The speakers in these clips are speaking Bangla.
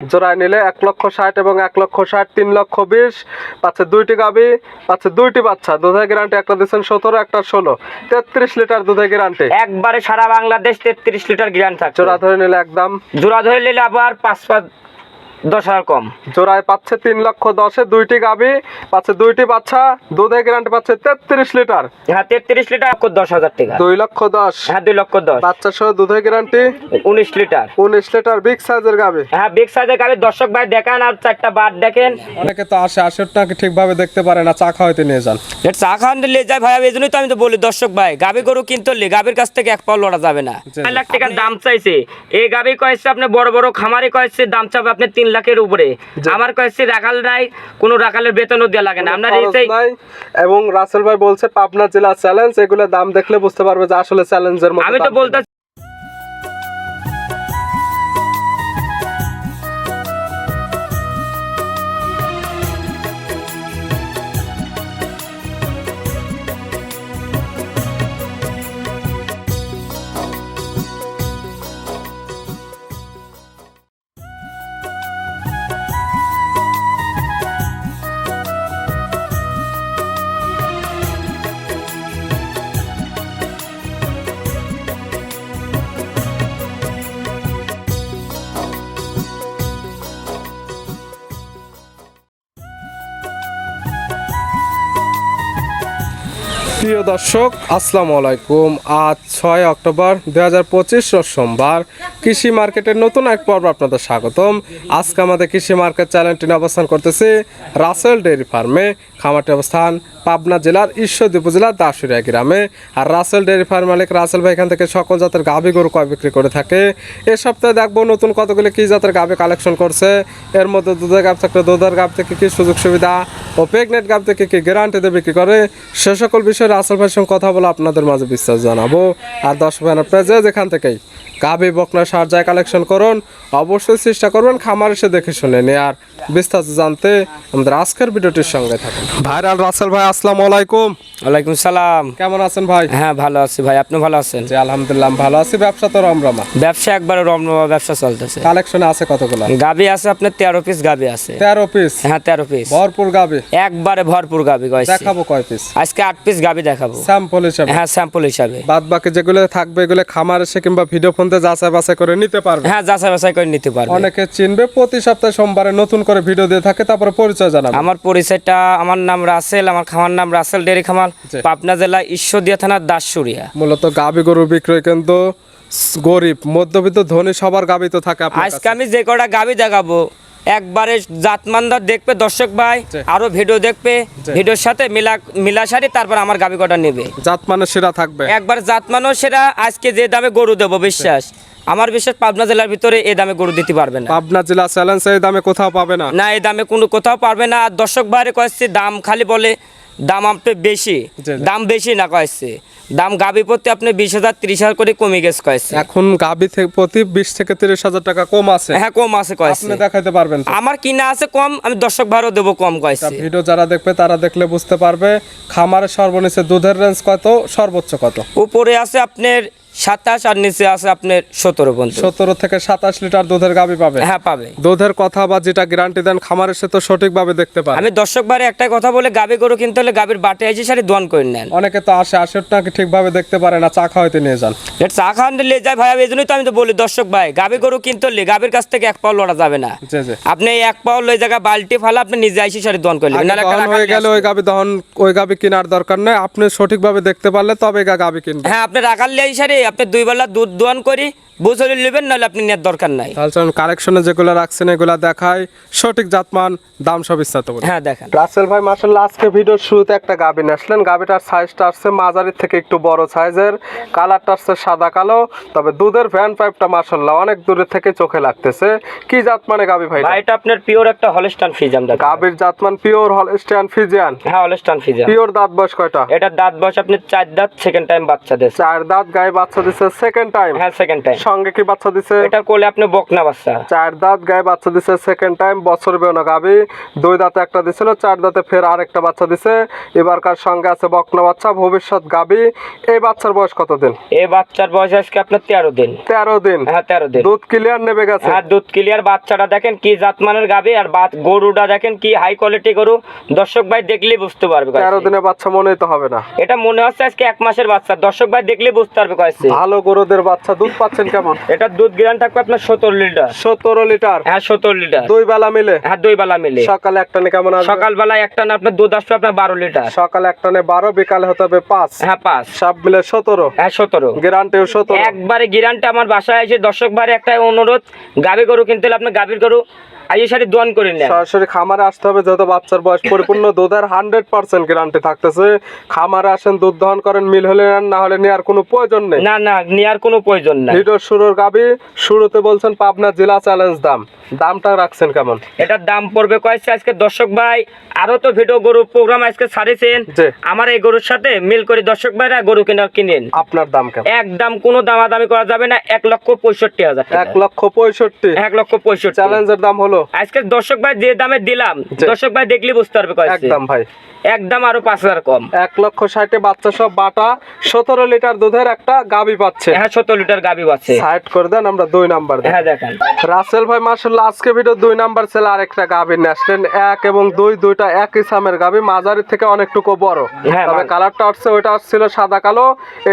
জোড়ায় নিলে এক লক্ষ ষাট এবং এক লক্ষ ষাট তিন লক্ষ বিশ পাচ্ছে দুইটি গাবি পাচ্ছে দুইটি বাচ্চা। দুধের গ্যারান্টি একটা দিচ্ছেন সতেরো একটা ষোলো। তেত্রিশ লিটার দুধের গ্যারান্টি একবারে সারা বাংলাদেশ তেত্রিশ লিটার গ্যারান্টি জোড়া ধরে নিলে একদম। জোড়া ধরে নিলে আবার পাঁচ পাঁচ দশ হাজার কম। জোড়ায় পাচ্ছে তিন লক্ষ দশে দুইটি গাবি পাচ্ছে দুইটি বাচ্চা গ্যারান্টি পাচ্ছে তেত্রিশ লিটার। হ্যাঁ তেত্রিশ লিটার লক্ষ দশ হাজার টাকা? দুই লক্ষ দশ। হ্যাঁ দুই লক্ষ দশ। বাচ্চা সহ গ্যারান্টি উনিশ লিটার। উনিশ লিটার বিগ সাইজের গাবি। হ্যাঁ বিগ সাইজের দর্শক ভাই দেখান আর চারটা বার দেখেন। অনেকে তো আসে আসরটাকে ঠিকভাবে দেখতে পারে না চা খাওয়াইতে নিয়ে যান। চা নিয়ে যায় ভাই এই জন্যই তো আমি তো বলি দর্শক ভাই গাবি গরু কিনতে গাবির কাছ থেকে এক পাও লড়া যাবে না। চার লাখ টাকার দাম চাইছে। এই গাবি কয়েছে আপনি বড় বড় খামারি কয়েছে দাম চাবে আপনি তিন লাখের উপরে। আমার কাছে রাখাল নাই কোনো রাখালের বেতনও দেওয়া লাগে না আপনার এই। এবং রাসেল ভাই বলছে পাবনা জেলা চ্যালেঞ্জ এগুলো দাম দেখলে বুঝতে পারবে যে আসলে চ্যালেঞ্জের মতো আমি তো বলতে প্রিয় দর্শক আসসালামু আলাইকুম। আজ ছয় অক্টোবর দু হাজার পঁচিশ সোমবার। কৃষি মার্কেটের নতুন এক পর্ব আপনাদের স্বাগতম। আজকে আমাদের কৃষি মার্কেট চ্যানেলটি অবস্থান করতেছে রাসেল ডেয়ারি ফার্মে। খামারটি অবস্থান পাবনা জেলার ঈশ্বরদী উপজেলার দাসুরিয়া গ্রামে। আর রাসেল ডেয়ারি ফার্ম মালিক রাসেল ভাই এখান থেকে সকল জাতের গাভী গরু কয় বিক্রি করে থাকে। এ সপ্তাহে দেখব নতুন কতগুলি কি জাতের গাভী কালেকশন করছে। এর মধ্যে দুধের গাভ থাকলে দুধের গাভ থেকে কি সুযোগ সুবিধা ও প্রেগনেন্ট গাভ থেকে কি গ্যারান্টি দিয়ে বিক্রি করে, সে সকল বিষয়ে রাসেল ভাইয়ের সঙ্গে কথা বলে আপনাদের মাঝে বিশ্বাস জানাব। আর দশ ভাই আপনার যে যেখান থেকেই গাভী বকনা সার যায় কালেকশন করুন। অবশ্যই চেষ্টা করবেন খামার এসে দেখে শুনে নিয়ে আর বিস্তারিত জানতে আমাদের আজকের ভিডিওটির সঙ্গে থাকুন। ভাইরাল রাসেল ভাই আসসালামু আলাইকুম। ওয়ালাইকুম সালাম। কেমন আছেন ভাই? হ্যাঁ ভালো আছি ভাই। আপনি ভালো আছেন? জি আলহামদুলিল্লাহ ভালো আছি। ব্যবসা তো রমরমা। ব্যবসা একবারে রমরমা ব্যবসা চলতেছে। কালেকশনে আছে কতগুলো? গাবি আছে আপনার তেরো পিস গাবি আছে। তেরো পিস হ্যাঁ তেরো পিস ভরপুর গাবি? একবারে ভরপুর গাবি গয়েছে দেখাবো কয় পিস আজকে আট পিস গাবি দেখাবো। স্যাম্পল হিসাবে। হ্যাঁ স্যাম্পল হিসাবে। বাদ বাকি যেগুলো থাকবে এগুলো খামার এসে কিংবা ভিডিও ফোনতে যাচাই বাছাই করে নিতে পারবে। হ্যাঁ যাচাই বাছাই করে নিতে পারবে। অনেকে চিনবে প্রতি সপ্তাহে সোমবারে নতুন করে ভিডিও দিয়ে থাকে তারপরে পরিচয় জানাবে। আমার পরিচয়টা আমার নাম রাসেল আমার খামার নাম রাসেল ডেরি খামার পাবনা জেলা ঈশ্বরদিয়া থানার দাসুরিয়া। মূলত গাবি গরু বিক্রয় কেন্দ্র গরিব মধ্যবিত্ত ধনী সবার গাবি তো থাকে আজকে আমি যে কটা গাবি দেখাবো একবারে জাতমানদার দেখবে দর্শক ভাই আরও ভিডিও দেখবে ভিডিওর সাথে মিলা মিলাসারি তারপর আমার গাবি কটা নেবে। জাত মানে সেরা থাকবে। একবার জাতমানও সেরা আজকে যে দামে গরু দেবো বিশ্বাস। আমার বিশ্বাস পাবনা জেলার ভিতরে এই দামে গরু দিতে পারবে না। পাবনা জেলা চ্যালেঞ্জ এই দামে কোথাও পাবে না। না এই দামে কোনো কোথাও পারবে না। আর দর্শক ভাইয়ের কয়েছে দাম খালি বলে দাম আপনি বেশি। দাম বেশি না কয়েছে। দাম গাবি প্রতি আপনি বিশ হাজার ত্রিশ হাজার করে কমে গেছে কয়েছে। এখন গাবি থেকে প্রতি বিশ থেকে তিরিশ হাজার টাকা কম আছে। হ্যাঁ কম আছে কয়েছে। আপনি দেখাইতে পারবেন আমার কিনা আছে কম আমি দর্শক ভাড়াও দেবো কম কয়েছে। ভিডিও যারা দেখবে তারা দেখলে বুঝতে পারবে খামারের সর্বনিচে দুধের রেঞ্জ কত সর্বোচ্চ কত। উপরে আছে আপনার সাতাশ আর নিচে আছে আপনার সতেরো পর্যন্ত। সতেরো থেকে সাতাশ লিটার দুধের গাবি পাবে? হ্যাঁ পাবে। দুধের কথা বা যেটা গ্যারান্টি দেন খামারের সে তো সঠিকভাবে দেখতে পারে। আমি দর্শক ভাড়ে একটা কথা বলে গাবি গরু কিনতে হলে গাবির বাটে এসে সারি দোয়ান করে নেন। অনেকে তো আসে আসরটাকে ঠিকভাবে দেখতে পারে না চা খাওয়াইতে নিয়ে যান। এটা চা খাওয়ান নিয়ে যায় ভাই এই জন্যই তো আমি তো বলি দর্শক ভাই গাবি গরু কিনতে হলে গাবির কাছ থেকে এক পাও লড়া যাবে না। আপনি এক পাও লই জায়গা বালতি ফালা আপনি নিজে আইসি সারি দোয়ান করে নেবেন হয়ে গেলে ওই। গাবি দহন ওই গাবি কেনার দরকার নেই। আপনি সঠিকভাবে দেখতে পারলে তবে গাবি কিনবে হ্যাঁ আপনি রাখাল লিয়ে সারি আপনি দুই বেলা দুধ দোয়ান করি বুঝলে নেবেন নাহলে আপনি নেওয়ার দরকার নাই। তাহলে কালেকশনে যেগুলো রাখছেন এগুলো দেখায় সঠিক জাতমান দাম সব বিস্তারিত হ্যাঁ দেখেন। রাসেল ভাই মার্শাল্লাহ আজকে ভিডিওর শুরুতে একটা গাবি আসলেন। গাবিটার সাইজটা আসছে মাঝারির থেকে একটু বড় সাইজের কালারটা আসছে সাদা কালো। তবে দুধের ভ্যান পাইপটা মার্শাল্লাহ অনেক দূরের থেকে চোখে লাগতেছে। কি জাত মানে গাবি ভাই এটা? আপনার পিওর একটা হলস্টান ফিজ আমরা গাবির জাতমান পিওর হলস্টিয়ান ফিজিয়ান হ্যাঁ হলস্টান ফিজ পিওর দাঁত বয়স কয়টা? এটা দাঁত বয়স আপনি চার দাঁত সেকেন্ড টাইম বাচ্চা দেশ চার দাঁত গায়ে বাচ্চা দিচ্ছে সেকেন্ড টাইম হ্যাঁ সেকেন্ড টাইম সঙ্গে কি বাচ্চা দিছে? এটার কোলে আপনি বকনা বাচ্চা। চার দাঁত গায়ে বাচ্চা দিছে সেকেন্ড টাইম বছর বেওনা গাবি। দুই দাঁতে একটা দিছিল চার দাঁতে ফের আরেকটা বাচ্চা দিছে। এবারকার সঙ্গে আছে বকনা বাচ্চা ভবিষ্যৎ গাবি। এই বাচ্চার বয়স কতদিন? এই বাচ্চার বয়স আজকে আপনার তেরো দিন। তেরো দিন? হ্যাঁ তেরো দিন। দুধ ক্লিয়ার নেবে গেছে? হ্যাঁ দুধ ক্লিয়ার বাচ্চাটা দেখেন কি জাতমানের গাবি আর গরুটা দেখেন কি হাই কোয়ালিটি গরু। দর্শক ভাই দেখলেই বুঝতে পারবে। তেরো দিনে বাচ্চা মনে তো হবে না। এটা মনে হচ্ছে আজকে এক মাসের বাচ্চা। দর্শক ভাই দেখলেই বুঝতে পারবে কয়েছে ভালো গরুদের বাচ্চা দুধ পাচ্ছেন কেমন? এটা দুধ গ্রান থাকবে আপনার সত্তর লিটার। সতেরো লিটার? হ্যাঁ সত্তর লিটার। দুই বেলা মিলে? হ্যাঁ দুই বেলা মিলে। সকালে কেমন একটা না আপনার দুধ আসবে আপনার বারো লিটার। সকালে বারো বিকালে হতে হবে পাঁচ। হ্যাঁ পাঁচ। সব মিলে সতেরো? হ্যাঁ সতেরো। গ্যারান্টিও সতেরো। একবারে আমার বাসায় এসে দর্শক একটা অনুরোধ গাবি গরু কিনতে হলে আপনি গাবির গরু আইয়ের সাথে দোয়ান করে নেন। সরাসরি খামারে আসতে হবে যেহেতু বাচ্চার বয়স পরিপূর্ণ দুধের হান্ড্রেড পার্সেন্ট গ্যারান্টি থাকতেছে। খামারে আসেন দুধ দহন করেন মিল হলে না হলে নেওয়ার কোনো প্রয়োজন নেই। না না নেওয়ার কোনো প্রয়োজন নেই। ভিডিওর শুরুর গাবি শুরুতে বলছেন পাবনা জেলা চ্যালেঞ্জ দাম। দামটা রাখছেন কেমন? এটার দাম পড়বে কয়েছে আজকে দর্শক ভাই। আরও তো ভিডিও গরু প্রোগ্রাম আজকে ছাড়েছেন। আমার এই গরুর সাথে মিল করে দর্শক ভাইরা গরু কেনার কিনেন। আপনার দাম কেমন? একদম কোনো দামাদামি করা যাবে না। এক লক্ষ পঁয়ষট্টি হাজার এক লক্ষ পঁয়ষট্টি। এক লক্ষ পঁয়ষট্টি। চ্যালেঞ্জের দাম হলো? আজকে দর্শক ভাই যে দামে দিলাম দর্শক ভাই দেখলে বুঝতে পারবে একদম ভাই। একদম আরও পাঁচ হাজার কম। এক লক্ষ ষাটে বাচ্চা সব বাটা সতেরো লিটার দুধের একটা গাবি পাচ্ছে। হ্যাঁ সত্তর লিটার গাবি পাচ্ছে। সাইড করে দেন আমরা দুই নাম্বার হ্যাঁ দেখেন। রাসেল ভাই আজকে ভিডিও দুই নাম্বার ছেলে আরেকটা গাবি নিয়ে আসলেন এক এবং দুই দুইটা এক ইসামের গাবি মাঝারি থেকে অনেকটুকু বড়। হ্যাঁ, তবে কালারটা আসছে ওইটা আসছিল সাদা কালো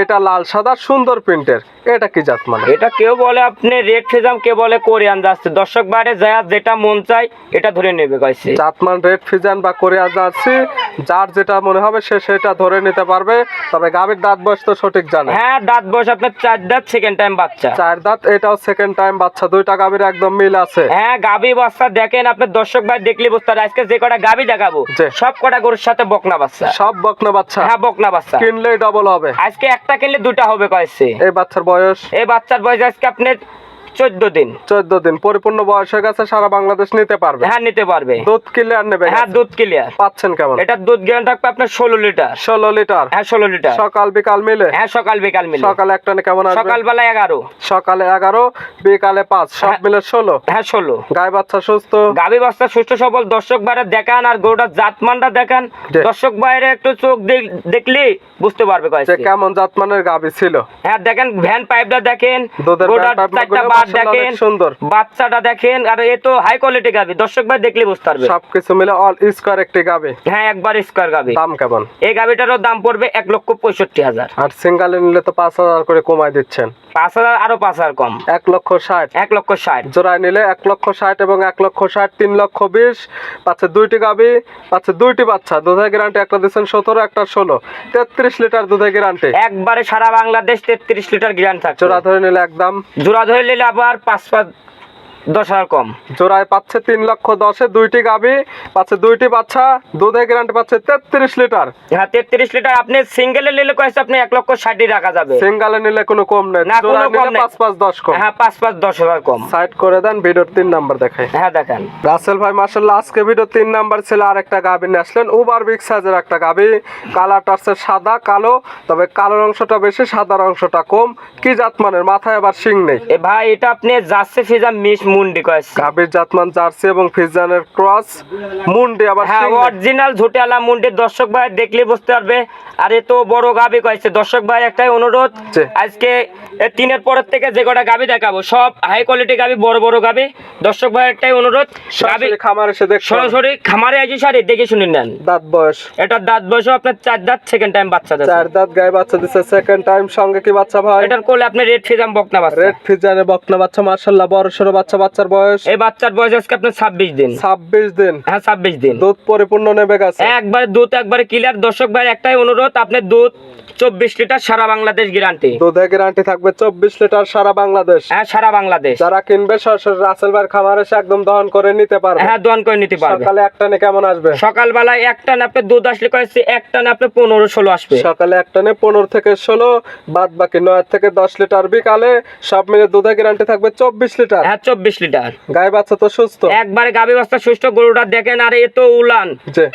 এটা লাল সাদা সুন্দর প্রিন্টের এটা কি জাত মানে? এটা কেউ বলে আপনি রেড ফিজাম কে বলে কোরিয়ান যাচ্ছে। দর্শক বাইরে যায় যেটা মন চাই এটা ধরে নেবে কয়েছে জাতমান রেড ফিজান বা কোরিয়া জার্সি যার যেটা মনে হবে সে সেটা ধরে নিতে পারবে। তবে গাবির দাঁত বয়স তো সঠিক জানে। হ্যাঁ দাঁত বয়স আপনার চার দাঁত সেকেন্ড টাইম বাচ্চা। চার দাঁত এটাও সেকেন্ড টাইম বাচ্চা দুইটা গাবির একদম মিল আছে। হ্যাঁ গাবি বাচ্চা দেখেন আপনার দর্শক ভাই দেখলে বুঝতে পারে আজকে যে কটা গাবি দেখাবো সব কটা গরুর সাথে বকনা বাচ্চা। সব বকনা বাচ্চা। হ্যাঁ বকনা বাচ্চা। কিনলেই ডবল হবে। আজকে একটা কিনলে দুটা হবে কয়েছে। এই বাচ্চার বয়স? এই বাচ্চার বয়স আজকে আপনার চোদ্দ দিন। চোদ্দ দিন। পরিপূর্ণ বয়স হয়ে গেছে সারা বাংলাদেশ নিতে পারবে। হ্যাঁ নিতে পারবে। দুধ ক্লিয়ার নেবে হ্যাঁ দুধ ক্লিয়ার পাচ্ছেন কেমন? এটার দুধ জ্ঞান থাকবে আপনার ষোলো লিটার ষোলো লিটার হ্যাঁ ষোলো লিটার সকাল বিকাল মিলে? হ্যাঁ সকাল বিকাল মিলে। সকালে একটা কেমন আসবে? সকালবেলা এগারো। সকালে এগারো বিকালে পাঁচ সব হ্যাঁ। মিলে ষোলো? হ্যাঁ ষোলো। গায়ে বাচ্চা সুস্থ? গাভী বাচ্চা সুস্থ সবল। দর্শক বাইরে দেখান আর গরুটার জাতমানটা দেখান। দর্শক বাইরে একটু চোখ দেখ- দেখলে বুঝতে পারবে কেমন জাতমানের গাবি ছিল। হ্যাঁ দেখেন ভ্যান পাইপটা দেখেন। দুধের গরুটার চারটা গুলো দেখেন সুন্দর। বাচ্চাটা দেখেন আর এ তো হাই কোয়ালিটি গাভী দর্শক ভাই দেখলে বুঝতে পারবে। সবকিছু মিলে অল স্কোয়ার একটি গাবি। হ্যাঁ একবার স্কোয়ার গাভী দাম কেমন? এই গাভীটারও দাম পড়বে এক লক্ষ পঁয়ষট্টি হাজার। আর সিঙ্গালে নিলে তো পাঁচ হাজার করে কমাই দিচ্ছেন। পাঁচ হাজার আরও পাঁচ হাজার কম। এক লক্ষ ষাট। এক লক্ষ ষাট। জোড়ায় নিলে এক লক্ষ ষাট এবং এক লক্ষ ষাট তিন লক্ষ বিশ। পাচ্ছে দুইটি গাবি পাচ্ছে দুইটি বাচ্চা। দুধের গ্যারান্টি একটা দিচ্ছেন সতেরো একটা ষোলো। তেত্রিশ লিটার দুধের গ্যারান্টি একবারে সারা বাংলাদেশ তেত্রিশ লিটার গ্রান থাকে জোড়া ধরে নিলে একদম জোড়া ধরে নিলে আবার পাঁচ পাঁচ দশ হাজার কম। জোড়ায় পাচ্ছে তিন লক্ষ দশে দুইটি গাবি পাচ্ছে দুইটি বাচ্চা দুধের গ্যারান্টি পাচ্ছে তেত্রিশ লিটার। হ্যাঁ তেত্রিশ লিটার আপনি সিঙ্গেলে নিলে কয়েছে আপনি এক লক্ষ ষাটই রাখা যাবে। সিঙ্গালে নিলে কোনো কম নেই। না, কোনো কম পাঁচ পাঁচ দশ কম। হ্যাঁ পাঁচ পাঁচ দশ হাজার কম। সাইড করে দেন ভিডিওর তিন নাম্বার দেখাই। হ্যাঁ দেখেন। রাসেল ভাই মার্শাল্লাহ আজকে ভিডিও তিন নাম্বার ছিল আর একটা গাবি নিয়ে আসলেন। উবার বিগ সাইজের একটা গাবি। কালারটা আসছে সাদা কালো তবে কালোর অংশটা বেশি সাদার অংশটা কম। কি জাতমানের মাথায় আবার শিং নেই। ভাই এটা আপনি যাচ্ছে ফিজা মিস মুন্ডি কয়েছে। গাবির জাতমান জার্সি এবং ফিজানের ক্রস। মুন্ডি আবার হ্যাঁ অরিজিনাল ঝুটিয়ালা মুন্ডির দর্শক ভাই দেখলে বুঝতে পারবে। আর এ তো বড় গাবি কয়েছে। দর্শক ভাই একটাই অনুরোধ। আজকে তিনের পরের থেকে যে কটা গাবি দেখাবো সব হাই কোয়ালিটি গাবি বড় বড় গাবি দর্শক ভাই একটাই অনুরোধ গাবি সরাসরি এসে হবে। সরাসরি খামারে আইজি সারি দেখে শুনে নেন। দাঁত বয়স। এটার দাঁত বয়স আপনার চার দাঁত সেকেন্ড টাইম বাচ্চা দিচ্ছে চার দাঁত গায়ে বাচ্চা দিচ্ছে সেকেন্ড টাইম সঙ্গে কি বাচ্চা ভাই? এটার কোলে আপনি রেড ফিজাম বকনা বাচ্চা। রেড ফিজানের বকনা বাচ্চা মার্শাল্লাহ বড় সড়ো বাচ্চা বাচ্চার বয়স? এই বাচ্চার বয়স আজকে আপনার ছাব্বিশ দিন। ছাব্বিশ দিন। হ্যাঁ ছাব্বিশ দিন। দুধ পরিপূর্ণ নেবে গেছে একবারে দুধ একবারে ক্লিয়ার দর্শক ভাই একটাই অনুরোধ আপনি দুধ চব্বিশ লিটার সারা বাংলাদেশ গ্যারান্টি দুধে গ্যারান্টি থাকবে চব্বিশ লিটার সারা বাংলাদেশ। হ্যাঁ সারা বাংলাদেশ। যারা কিনবে সরাসরি রাসেল ভাইয়ের খামার এসে একদম দহন করে নিতে পারবে। হ্যাঁ দোয়ান করে নিতে পারবে। সকালে একটা নে কেমন আসবে? সকালবেলায় এক টান আপনি দুধ আসলে কয়েছে এক টান আপনি পনেরো ষোলো আসবে। সকালে একটা নে পনেরো থেকে ষোলো বাদ বাকি নয় থেকে দশ লিটার বিকালে সব মিলে দুধে গ্যারান্টি থাকবে চব্বিশ লিটার। হ্যাঁ চব্বিশ চব্বিশ লিটার। গায়ে বাচ্চা তো সুস্থ? একবারে গাবি বস্তা সুস্থ গরুটা দেখেন আরে এ তো উলান।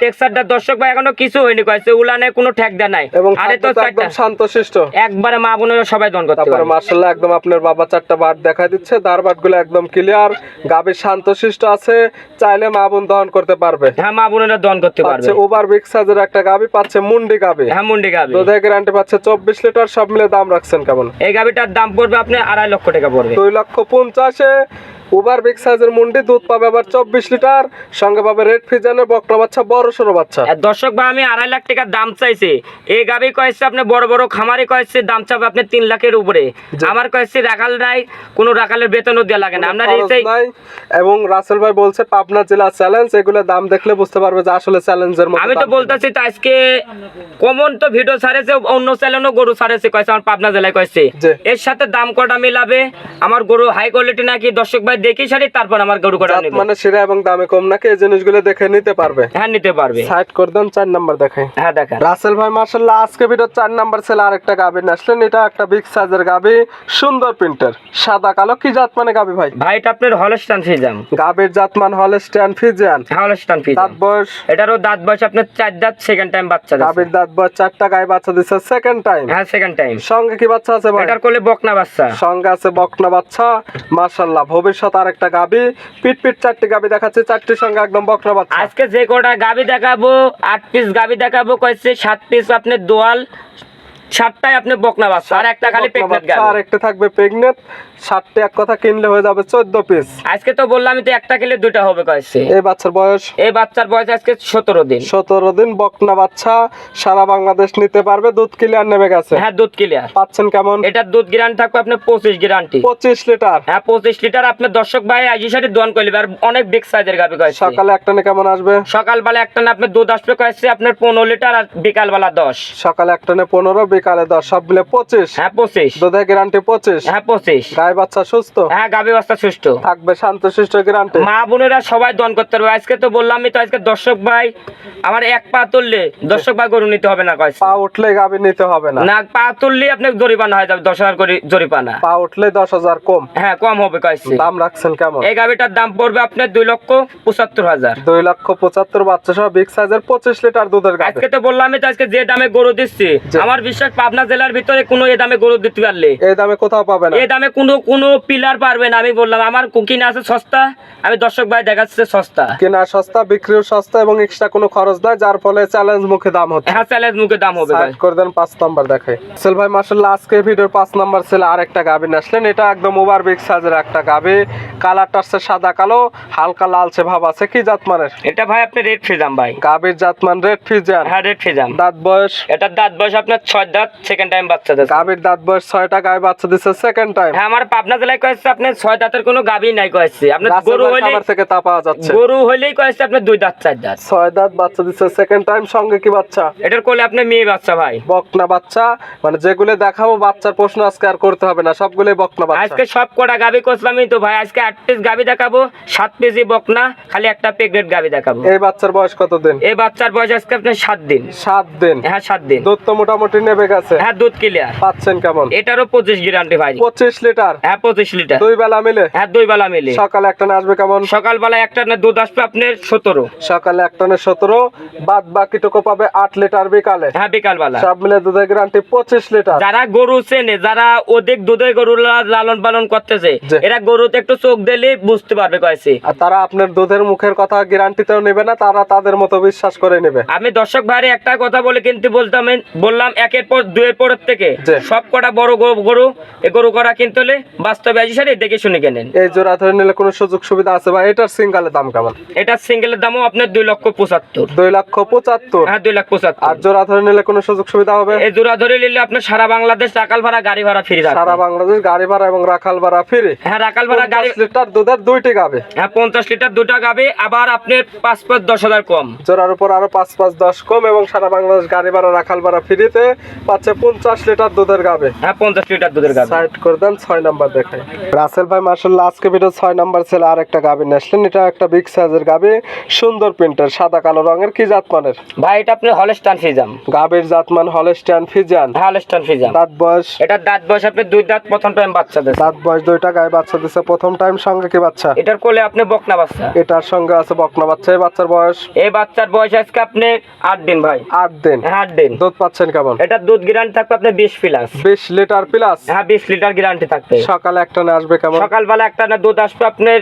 টেক্সারটা দর্শক ভাই এখনও কিছু হয়নি কয়েছে উলানে কোনো ঠেক দেয় নাই। এবং আরে তো একদম চারটা। শান্তশিষ্ট একবারে মা বোনেরা সবাই দন করতে পারে মার্শাল্লাহ একদম আপনার বাবা চারটা বাট দেখা দিচ্ছে দার বাটগুলো একদম ক্লিয়ার গাভীর শান্তশিষ্ট আছে চাইলে মা বোন দহন করতে পারবে। হ্যাঁ মা বোনেরা দন করতে পারবে। ওভার বিগ সাইজের একটা গাভী পাচ্ছে মুন্ডি গাভী হ্যাঁ মুন্ডি গাবি। দুধের গ্যারান্টি পাচ্ছে চব্বিশ লিটার সব মিলে দাম রাখছেন কেমন? এই গাবিটার দাম পড়বে আপনি আড়াই লক্ষ টাকা পড়বে। দুই লক্ষ পঞ্চাশে ওভার বিগ সাইজের মুন্ডি দুধ পাবে আবার চব্বিশ লিটার। সঙ্গে পাবে রেড ফিজানের বকরা বাচ্চা বড় সড়ো বাচ্চা। দর্শক ভাই আমি আড়াই লাখ টাকার দাম চাইছি। এই গাবি কয়েছে আপনি বড় বড় খামারে কয়েছে দাম চাবে আপনি তিন লাখের উপরে। আমার কয়েছে রাখাল নাই কোনো রাখালের বেতনও দেওয়া লাগে না। আপনার এই এবং রাসেল ভাই বলছে পাবনা জেলা চ্যালেঞ্জ এগুলো দাম দেখলে বুঝতে পারবে যে আসলে চ্যালেঞ্জের মতো আমি তো। বলতেছি তো আজকে কমন তো ভিডিও ছাড়েছে অন্য চ্যানেলও গরু ছাড়েছে কয়েছে আমার পাবনা জেলায় কয়েছে। এর সাথে দাম কটা মিলাবে? আমার গরু হাই কোয়ালিটি নাকি? দর্শক ভাই দেখি সারি তারপর আমার গরু কটা নেবে। মানে সেরা এবং দামে কম নাকি এই জিনিসগুলো দেখে নিতে পারবে? হ্যাঁ নিতে পারবে। সাইড করে দেন চার নাম্বার দেখাই। হ্যাঁ দেখা রাসেল ভাই মার্শাল্লাহ আজকে ভিডিও চার নাম্বার ছেলে আরেকটা গাবি আসলেন এটা একটা বিগ সাইজের গাবি সুন্দর প্রিন্টের সাদা কালো কি জাত মানে গাবি ভাই? ভাই এটা আপনার হলস্টান ফিজাম গাবির জাত মান হলস্টিয়ান ফিজিয়ান হলস্টান ফিজাম দাঁত বয়স? এটারও দাঁত বয়স আপনার চার দাঁত সেকেন্ড টাইম বাচ্চা। গাবির দাঁত বয়স চারটা গায়ে বাচ্চা দিচ্ছে সেকেন্ড টাইম হ্যাঁ সেকেন্ড টাইম সঙ্গে কি বাচ্চা আছে ভাই? এটার কোলে বকনা বাচ্চা। সঙ্গে আছে বকনা বাচ্চা। মার্শাল্লাহ ভবিষ্যৎ আর একটা গাবি। পিট পিট চারটি গাবি দেখাচ্ছে, চারটির সঙ্গে একদম বকনা বাচ্চা। আজকে যে কটা গাবি দেখাবো, আট পিস গাবি দেখাবো কয়েছে সাত পিস আপনি দোয়াল সাতটায় আপনি বকনা বাচ্চা আর একটা খালি প্রেগনেট গাবি আর একটা থাকবে প্রেগনেট সাতটা এক কথা কিনলে হয়ে যাবে 14 পিস আজকে তো বললাম তো একটা কিনলে দুটো হবে কয়েছে। এই বাচ্চার বয়স? এই বাচ্চার বয়স আজকে 17 দিন। 17 দিন বকনা বাচ্চা সারা বাংলাদেশ নিতে পারবে দুধ ক্লিয়ার নেমে গেছে হ্যাঁ দুধ ক্লিয়ার পাচ্ছেন কেমন? এটার দুধ গ্যারান্টি থাকবে আপনি 25 গ্যারান্টি 25 লিটার। হ্যাঁ 25 লিটার আপনি দর্শক ভাই আজ সাথে দোয়ান করলে আর অনেক বিগ সাইজের গাবি কয়েছে। সকালে একটা নে কেমন আসবে? সকালবেলা একটা না আপনি দুধ আসবে কয়েছে আপনার 15 লিটার আর বিকালবেলা 10 সকালে একটা নে 15 কালে দশ পঁচিশ। হ্যাঁ পঁচিশ। দুধে গ্যারান্টি পঁচিশ। হ্যাঁ পঁচিশ। গায়ে বাচ্চা সুস্থ? হ্যাঁ বাচ্চা সুস্থ। থাকবে শান্ত সুস্থ গ্যারান্টি মা বোনেরা সবাই দন করতে পারবে। আজকে তো তো আজকে দর্শক ভাই আমার এক পা তুললে দর্শক ভাই গরু নিতে হবে না পা উঠলে নিতে হবে না। না পা তুললে আপনার হয়ে যাবে দশ হাজার করে পা উঠলে দশ হাজার কম। হ্যাঁ কম হবে কয়েছি। দাম রাখছেন কেমন? এই গাভীটার দাম পড়বে আপনার দুই লক্ষ পঁচাত্তর হাজার। দুই লক্ষ পঁচাত্তর বাচ্চা সহ বিগ সাইজের পঁচিশ লিটার দুধের গাভী। আজকে তো বললামই তো আজকে যে দামে গরু দিচ্ছি আমার বিশ্বাস পাবনা জেলার ভিতরে কোনো এ দামে গরু দিতে পারলে। এই দামে কোথাও পাবে না। এই দামে কোনো কোনো পিলার পারবে না আমি বললাম। আমার কুকিং আছে সস্তা আমি দর্শক ভাই দেখাচ্ছে সস্তা। কেনা সস্তা বিক্রিও সস্তা এবং এক্সট্রা কোনো খরচ নাই যার ফলে চ্যালেঞ্জ মুখে দাম হচ্ছে। হ্যাঁ চ্যালেঞ্জ মুখে দাম হবে ভাই। করে দেন পাঁচ নাম্বার দেখাই। সেল ভাই মার্শাল্লাহ আজকে ভিডিওর পাঁচ নাম্বার ছেলে আরেকটা গাবি নিয়ে আসলেন। এটা একদম ওভার বিগ সাইজের একটা গাবি। কালারটা হচ্ছে সাদা কালো হালকা লালচে ভাব আছে। কি জাত জাতমানের এটা ভাই আপনি রেড ফিজাম ভাই। গাবির জাতমান রেড ফিজিয়ান হ্যাঁ রেড ফিজাম দাঁত বয়স? এটার দাঁত বয়স আপনার ছয় দাঁত সেকেন্ড টাইম বাচ্চা দিচ্ছে গাবির দাঁত বয়স গায়ে বাচ্চা দিচ্ছে সেকেন্ড টাইম হ্যাঁ আমার পাবনা জেলায় কয়েছে আপনার ছয় দাঁতের কোনো গাবি নাই কয়েছে। আপনার গরু খাবার থেকে তা পাওয়া যাচ্ছে। গরু হইলেই কয়েছে আপনার দুই দাঁত চার দাঁত। দাঁত বাচ্চা দিচ্ছে সেকেন্ড টাইম সঙ্গে কি বাচ্চা? এটার কোলে আপনি মেয়ে বাচ্চা ভাই। বকনা বাচ্চা। মানে যেগুলো দেখাবো বাচ্চার প্রশ্ন আজকে আর করতে হবে না সবগুলোই বকনা বাচ্চা। আজকে সব কটা গাবি করছিলামই তো ভাই আজকে আট পিস গাবি দেখাবো সাত পিসই বকনা খালি একটা প্রেগনেন্ট গাবি দেখাবো। এই বাচ্চার বয়স কত দিন এই বাচ্চার বয়স আজকে আপনার সাত দিন। সাত দিন। হ্যাঁ সাত দিন। দুধ তো মোটামুটি নেবে গেছে হ্যাঁ দুধ ক্লিয়ার পাচ্ছেন কেমন? এটারও গ্যারান্টি ভাই পঁচিশ লিটার? হ্যাঁ পঁচিশ লিটার। দুই বেলা মিলে? হ্যাঁ দুই বেলা মিলে। সকালে একটা আসবে কেমন? সকালবেলা একটা না দুধ আসবে আপনার সতেরো। সকালে একটা না সতেরো বাদ বাকিটুকু পাবে আট লিটার বিকালে। হ্যাঁ বিকালবেলা। সব মিলে দুধের গ্যারান্টি পঁচিশ লিটার। যারা গরু চেনে যারা অধিক দুধের গরু লালন পালন করতেছে এরা গরুতে একটু চোখ দিলে বুঝতে পারবে কয়েছে। আর তারা আপনার দুধের মুখের কথা গ্যারান্টিতেও নেবে না তারা তাদের মতো বিশ্বাস করে নেবে। আমি দর্শক ভাইরে একটা কথা বলে কিন্তু বলতাম বললাম একের পর দুয়ের পরের থেকে সব কটা বড় গরু- এই গরু করা কিনতে হলে বাস্তবে আজি সারি দেখে শুনে কেনেন। এই জোড়া ধরে নিলে কোনো সুযোগ সুবিধা আছে বা এটার সিঙ্গালের দাম কেমন? এটা সিঙ্গেলের দামও আপনার দুই লক্ষ পঁচাত্তর। দুই লক্ষ পঁচাত্তর? হ্যাঁ দুই লাখ আর জোড়া ধরে নিলে কোনো সুযোগ সুবিধা হবে? এই জোড়া ধরে নিলে আপনার সারা বাংলাদেশ টাকাল ভাড়া গাড়ি ভাড়া ফ্রি সারা বাংলাদেশ গাড়ি ভাড়া এবং রাখাল ভাড়া ফ্রি? হ্যাঁ রাকাল ভাড়া গাড়ি লিটার দুধের দুইটি গাবে। হ্যাঁ পঞ্চাশ লিটার দুটা গাবে আবার আপনার পাঁচ পাঁচ দশ হাজার কম। জোড়ার উপর আরও পাঁচ পাঁচ দশ কম এবং সারা বাংলাদেশ গাড়ি ভাড়া রাখাল ভাড়া ফ্রিতে পাচ্ছে পঞ্চাশ লিটার দুধের গাবে হ্যাঁ পঞ্চাশ লিটার দুধের গাভী। সাইড করে দেন ছয় নাম্বার দেখাই। রাসেল ভাই মার্শাল্লাহ আজকে ভিডিও ছয় নাম্বার ছেলে আর একটা গাবি নিয়ে এটা একটা বিগ সাইজের গাবি সুন্দর প্রিন্টের সাদা কালো রঙের কি জাতমানের? ভাই এটা আপনি হলস্টান ফিজাম গাবির জাতমান হলস্টিয়ান ফিজিয়ান হলস্টান ফিজাম দাঁত বয়স? এটার দাঁত বয়স আপনি দুই দাঁত প্রথম টাইম বাচ্চা দেন দাঁত বয়স দুইটা গায়ে বাচ্চা দিচ্ছে প্রথম টাইম সঙ্গে কি বাচ্চা? এটার কোলে আপনি বকনা বাচ্চা। এটার সঙ্গে আছে বকনা বাচ্চা। এই বাচ্চার বয়স? এই বাচ্চার বয়স আজকে আপনি আট দিন ভাই। আট দিন। হ্যাঁ আট দিন। দুধ পাচ্ছেন কেমন? এটার দুধ গ্যারান্টি থাকবে আপনি বিশ প্লাস বিশ লিটার প্লাস হ্যাঁ বিশ লিটার গ্যারান্টি থাকবে। সকালে একটা না আসবে কেমন? সকালবেলা একটা না দুধ আসবে আপনার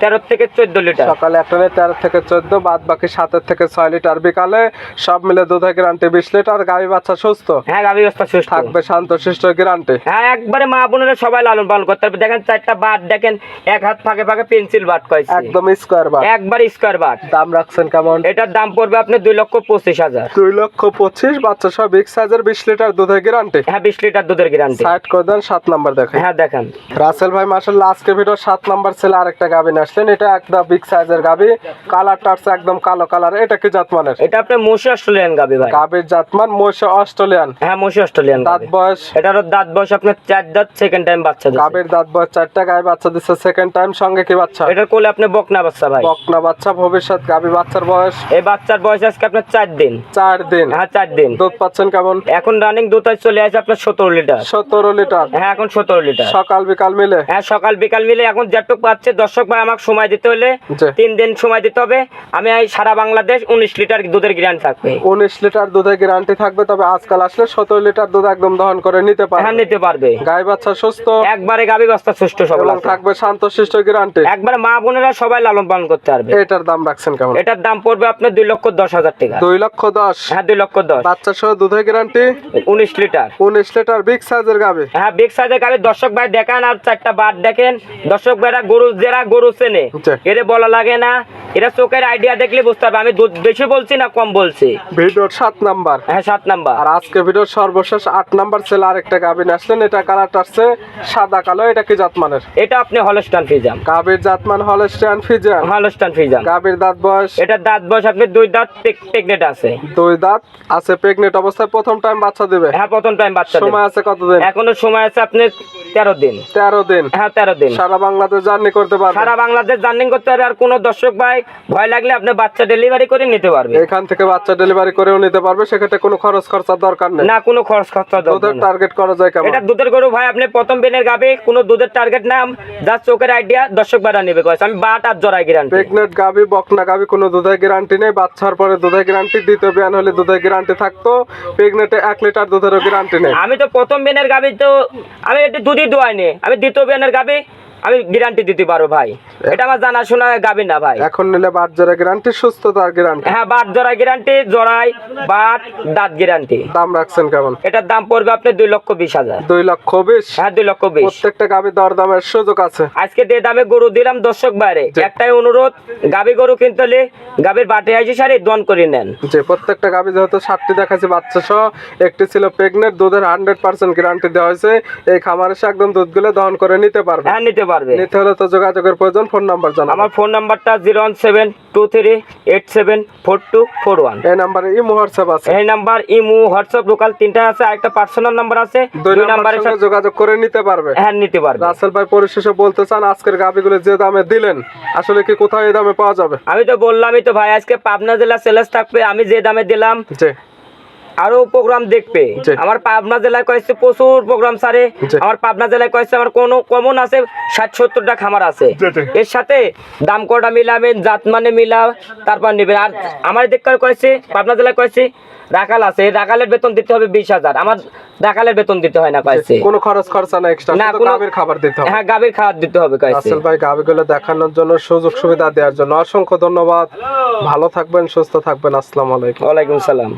তেরো থেকে চোদ্দ লিটার সকালে একটা নিয়ে তেরো থেকে চোদ্দ বাদ বাকি সাতের থেকে ছয় লিটার বিকালে সব মিলে দুধের গ্যারান্টি বিশ লিটার গাভী বাচ্চা সুস্থ? হ্যাঁ গাভী ব্যবস্থা সুস্থ। থাকবে শান্ত শিষ্ট গ্যারান্টি হ্যাঁ একবারে মা বোনেরা সবাই লালন পালন করতে হবে। দেখেন চারটা বাদ দেখেন এক হাত ফাঁকে ফাঁকে পেন্সিল বাট কয়েছে একদম স্কোয়ার বার একবার স্কোয়ার বাট দাম রাখছেন কেমন? এটার দাম পড়বে আপনি দুই লক্ষ পঁচিশ হাজার। দুই লক্ষ পঁচিশ বাচ্চা সব বিগ সাইজের বিশ লিটার দুধের গ্যারান্টি হ্যাঁ বিশ লিটার দুধের গ্যারান্টি সাইড করে দেন সাত নাম্বার দেখেন হ্যাঁ দেখেন। রাসেল ভাই আজকে ভিডিও সাত নাম্বার ছেলে আরেকটা আসলেন এটা একটা বিগ সাইজের কালারটা আছে একদম কালো কালার এটা কি জাতমানের? এটা আপনার মসি অস্ট্রেলিয়ান গাবি ভাই। জাতমান মহিষা অস্ট্রেলিয়ান। হ্যাঁ অস্ট্রেলিয়ান দাঁত বয়স? এটারও দাঁত বয়স আপনার চার দাঁত সেকেন্ড টাইম বাচ্চা দিচ্ছে গাবির দাঁত বয়স চারটা গায়ে বাচ্চা দিচ্ছে সেকেন্ড টাইম সঙ্গে কি বাচ্চা? এটার কোলে আপনি বকনা বাচ্চা ভাই। বকনা বাচ্চা ভবিষ্যৎ গাবি বাচ্চার বয়স? এই বাচ্চার বয়স আজকে আপনার চার দিন। চার দিন। হ্যাঁ চার দিন। দুধ পাচ্ছেন কেমন? এখন রানিং দুধ চলে আসে আপনার সতেরো লিটার সতেরো লিটার হ্যাঁ এখন সতেরো লিটার সকাল বিকাল মিলে? হ্যাঁ সকাল বিকাল মিলে এখন যেটুক পাচ্ছে দর্শক ভাই আমাকে সময় দিতে হলে তিন দিন সময় দিতে হবে। আমি সারা বাংলাদেশ উনিশ লিটার দুধের থাকবে। উনিশ লিটার দুধের গ্যারান্টি থাকবে তবে আজকাল আসলে সতেরো লিটার দুধ একদম দহন করে নিতে হ্যাঁ নিতে পারবে। গাই বাচ্চা সুস্থ। একবারে গাবি বস্তা সুষ্ঠু সবল থাকবে শান্ত শিষ্ট গ্যারান্টি একবারে মা বোনেরা সবাই লালন পালন করতে পারবে। এটার দাম রাখছেন কেমন? এটার দাম পড়বে আপনার দুই লক্ষ দশ হাজার টাকা। দুই লক্ষ দশ। হ্যাঁ দুই লক্ষ দশ। বাচ্চা সহ দুধের গ্যারান্টি উনিশ লিটার। উনিশ লিটার বিগ সাইজের গাবে। হ্যাঁ বিগ সাইজের গাড়ি দর্শক ভাই দেখেন আর চারটা বার দেখেন। দর্শক ভাইরা গরু যারা গরু চেনে। এরে বলা লাগে না। এরা চোখের আইডিয়া দেখলে বুঝতে পারবে। আমি দুধ বেশি বলছি না কম বলছি। ভিডিওর সাত নাম্বার। হ্যাঁ সাত নাম্বার। আর আজকে ভিডিওর সর্বশেষ আট নাম্বার ছেলে আরেকটা গাবিন আসলেন। এটা কালারটা আসছে সাদা কালো এটা কি জাতমানের? এটা আপনি হলস্টান ফিজাম গাবির জাতমান হলস্টিয়ান ফিজিয়ান হলস্টান ফিজাম গাবির দাঁত বয়স? এটা দাঁত বয়স আপনি দুই দাঁত টেকনেট আছে। দুই দাঁত আছে অবস্থায়। প্রথম টাইম বাচ্চা দিবে? হ্যাঁ প্রথম টাইম বাচ্চা সময় আছে কতদিন? এখনও সময় আছে আপনার তেরো দিন। তেরো দিন? হ্যাঁ তেরো দিন। সারা বাংলাদেশ জার্নি করতে পারবে? সারা বাংলাদেশ জার্নিং করতে পারবে আর কোনো দর্শক ভাই ভয় লাগলে আপনি বাচ্চা ডেলিভারি করে নিতে পারবে। এখান থেকে বাচ্চা ডেলিভারি করেও নিতে পারবে সেক্ষেত্রে কোনো খরচ খরচার দরকার নেই। না কোনো খরচ খরচা দরকার নেই। টার্গেট করা যায় কেমন? এটা দুধের গরু ভাই আপনি প্রথম বেনের গাবে কোনো দুধের টার্গেট নাম যার চোখের আইডিয়া দর্শক ভাড়া নেবে। কয়েছে আমি বাট আর জড়াই গ্যারান্টি প্রেগনেন্ট গাবি বকনা গাবি কোনো দুধের গ্যারান্টি নেই। বাচ্চার পরে দুধের গ্যারান্টি দ্বিতীয় বিয়ান হলে দুধের গ্যারান্টি থাকতো। প্রেগনেন্টে এক লিটার দুধেরও গ্যারান্টি নেই। আমি তো প্রথম বেনের গাবি তো আমি একটু দুধই দোয়াই নি আমি দ্বিতীয় বেনের গাবি আমি গ্যারান্টি দিতে পারব ভাই। এটা আমার জানাশোনা গাবি না ভাই। এখন নিলে বাচ্চারা গ্যারান্টি সুস্থতার গ্যারান্টি হ্যাঁ বাট জড়াই গ্যারান্টি জড়াই বাট দাঁত গ্যারান্টি দাম রাখছেন কেমন? এটার দাম পড়বে আপনি দুই লক্ষ বিশ হাজার। দুই লক্ষ বিশ? হ্যাঁ দুই লক্ষ বিশ। প্রত্যেকটা গাবি দরদামের সুযোগ আছে। আজকে যে দামে গরু দিলাম দর্শক বাইরে একটাই অনুরোধ গাবি গরু কিনতে হলে গাবির বাটে আসি সারি দন করে নেন। যে প্রত্যেকটা গাবি যেহেতু ষাটটি দেখাচ্ছি বাচ্চা সহ একটি ছিল প্রেগনেন্ট দুধের হান্ড্রেড পার্সেন্ট গ্যারান্টি দেওয়া হয়েছে। এই খামারে সে একদম দুধগুলো দহন করে নিতে পারবে। হ্যাঁ নিতে পারবে। নিতে হলে তো যোগাযোগের প্রয়োজন ফোন নাম্বার জানাব। আমার ফোন নাম্বারটা zero one seven two three eight seven four two four one. এই নাম্বারে ইমো হোয়াটসঅ্যাপ আছে। এই নাম্বার ইমু হোয়াটসঅ্যাপ লোকাল তিনটা আছে আরেকটা পার্সোনাল নাম্বার আছে। দুই নাম্বারের সাথে যোগাযোগ করে নিতে পারবে। হ্যাঁ নিতে পারবে। রাসেল ভাই পরিশেষে বলতে চান আজকের গাবিগুলো যে দামে দিলেন আসলে কি কোথায় এই দামে পাওয়া যাবে? আমি তো বললামই তো ভাই আজকে পাবনা জেলা সেলেস থাকবে আমি যে দামে দিলাম আরও প্রোগ্রাম দেখবে। আমার পাবনা জেলায় কয়েছে প্রচুর প্রোগ্রাম সারে আমার পাবনা জেলায় কয়েছে আমার কোনো কমন আছে ষাট সত্তরটা খামার আছে। এর সাথে দাম কটা মিলাবেন জাত মানে মিলাও তারপর নেবেন। আর আমার দিককার কয়েছে পাবনা জেলায় কয়েছে রাখাল আছে। এই রাখালের বেতন দিতে হবে বিশ হাজার। আমার রাখালের বেতন দিতে হয় না কয়েছে কোনো খরচ খরচা না এক্সট্রা না, কোনো- গাবির খাবার দিতে হবে। হ্যাঁ গাভীর খাবার দিতে হবে কয়েছে রাসেল ভাই গাবিগুলো দেখানোর জন্য সুযোগ সুবিধা দেওয়ার জন্য অসংখ্য ধন্যবাদ। ভালো থাকবেন সুস্থ থাকবেন। আসসালামু আলাইকুম। ওয়ালাইকুম সালাম।